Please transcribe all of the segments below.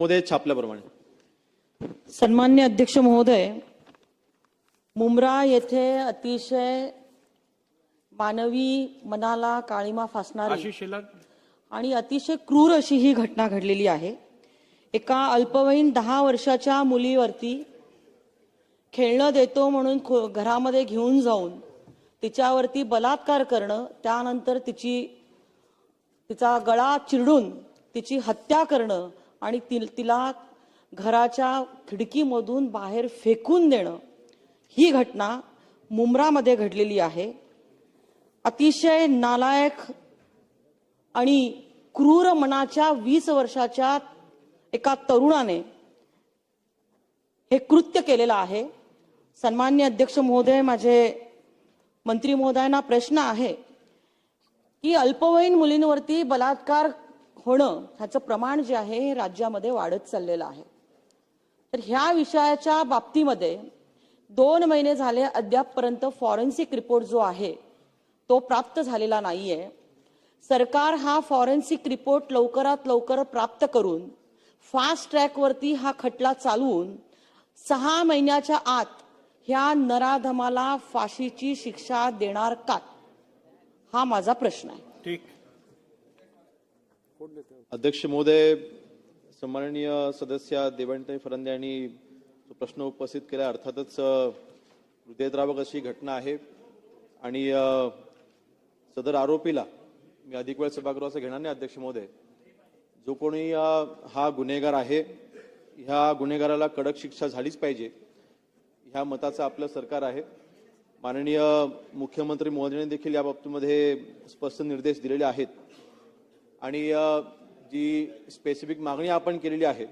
मध्ये छापल्याप्रमाणे. सन्मान्य अध्यक्ष महोदय मुंब्रा येथे अतिशय मानवी मनाला काळीमा फासणारी आणि अतिशय क्रूर अशी ही घटना घडलेली आहे. एका अल्पवयीन दहा वर्षाच्या मुलीवरती खेळणं देतो म्हणून घरामध्ये घेऊन जाऊन तिच्यावरती बलात्कार करणं त्यानंतर तिची तिचा गळा चिरडून तिची हत्या करणं आणि ति- तिला घराच्या खिडकीमधून बाहेर फेकून देणं ही घटना मुंब्रामध्ये घडलेली आहे. अतिशय नालायक आणि क्रूर मनाच्या वीस वर्षाच्या एका तरुणाने हे कृत्य केलेलं आहे. सन्मान्य अध्यक्ष महोदय माझे मंत्री महोदयांना प्रश्न आहे की अल्पवयीन मुलींवरती बलात्कार होणं ह्याचं प्रमाण जे आहे हे राज्यामध्ये वाढत चाललेलं आहे. तर ह्या विषयाच्या बाबतीमध्ये दोन महिने झाले अद्यापपर्यंत फॉरेन्सिक रिपोर्ट जो आहे तो प्राप्त झालेला नाहीये. सरकार हा फॉरेन्सिक रिपोर्ट लवकरात लवकर प्राप्त करून फास्ट ट्रॅकवरती हा खटला चालवून सहा महिन्याच्या आत ह्या नराधमाला फाशीची शिक्षा देणार का? हा माझा प्रश्न आहे. ठीक. अध्यक्ष महोदय सन्माननीय सदस्य देवंताई फरंदे यांनी जो प्रश्न उपस्थित केला अर्थातच हृदयद्रावक अशी घटना आहे. आणि सदर आरोपीला मी अधिक वेळ सभागृहाचं घेणार नाही अध्यक्ष महोदय. जो कोणी हा गुन्हेगार आहे ह्या गुन्हेगाराला कडक शिक्षा झालीच पाहिजे ह्या मताचं आपलं सरकार आहे. माननीय मुख्यमंत्री महोदयांनी देखील या बाबतीमध्ये स्पष्ट निर्देश दिलेले आहेत. आणि जी स्पेसिफिक मागणी आपण केलेली आहे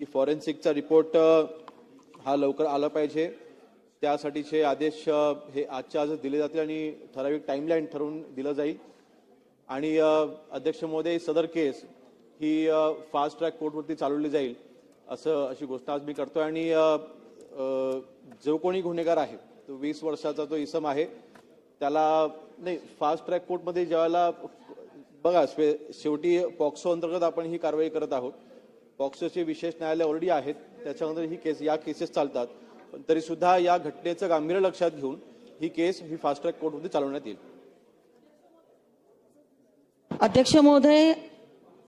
की फॉरेन्सिकचा रिपोर्ट हा लवकर आला पाहिजे. त्यासाठीचे आदेश हे आजच्या आजच दिले जातील आणि ठराविक टाईमलाईन ठरवून दिलं जाईल. आणि अध्यक्ष महोदय सदर केस ही फास्ट ट्रॅक कोर्टवरती चालवली जाईल असं अशी गोष्ट आज मी करतोय. आणि जो कोणी गुन्हेगार आहे तो वीस वर्षाचा जो इसम आहे त्याला नाही फास्ट ट्रॅक कोर्टमध्ये ज्यावेळेला बघा शेवटी पॉक्सो अंतर्गत आपण ही कारवाई करत आहोत. पॉक्सोचे विशेष न्यायालय ऑलरेडी आहेत. त्याच्यानंतर ही केस या केसेस चालतात. पण तरी सुद्धा या घटनेचं गांभीर्य लक्षात घेऊन ही केस ही फास्ट ट्रॅक कोर्टमध्ये चालवण्यात येईल. अध्यक्ष महोदय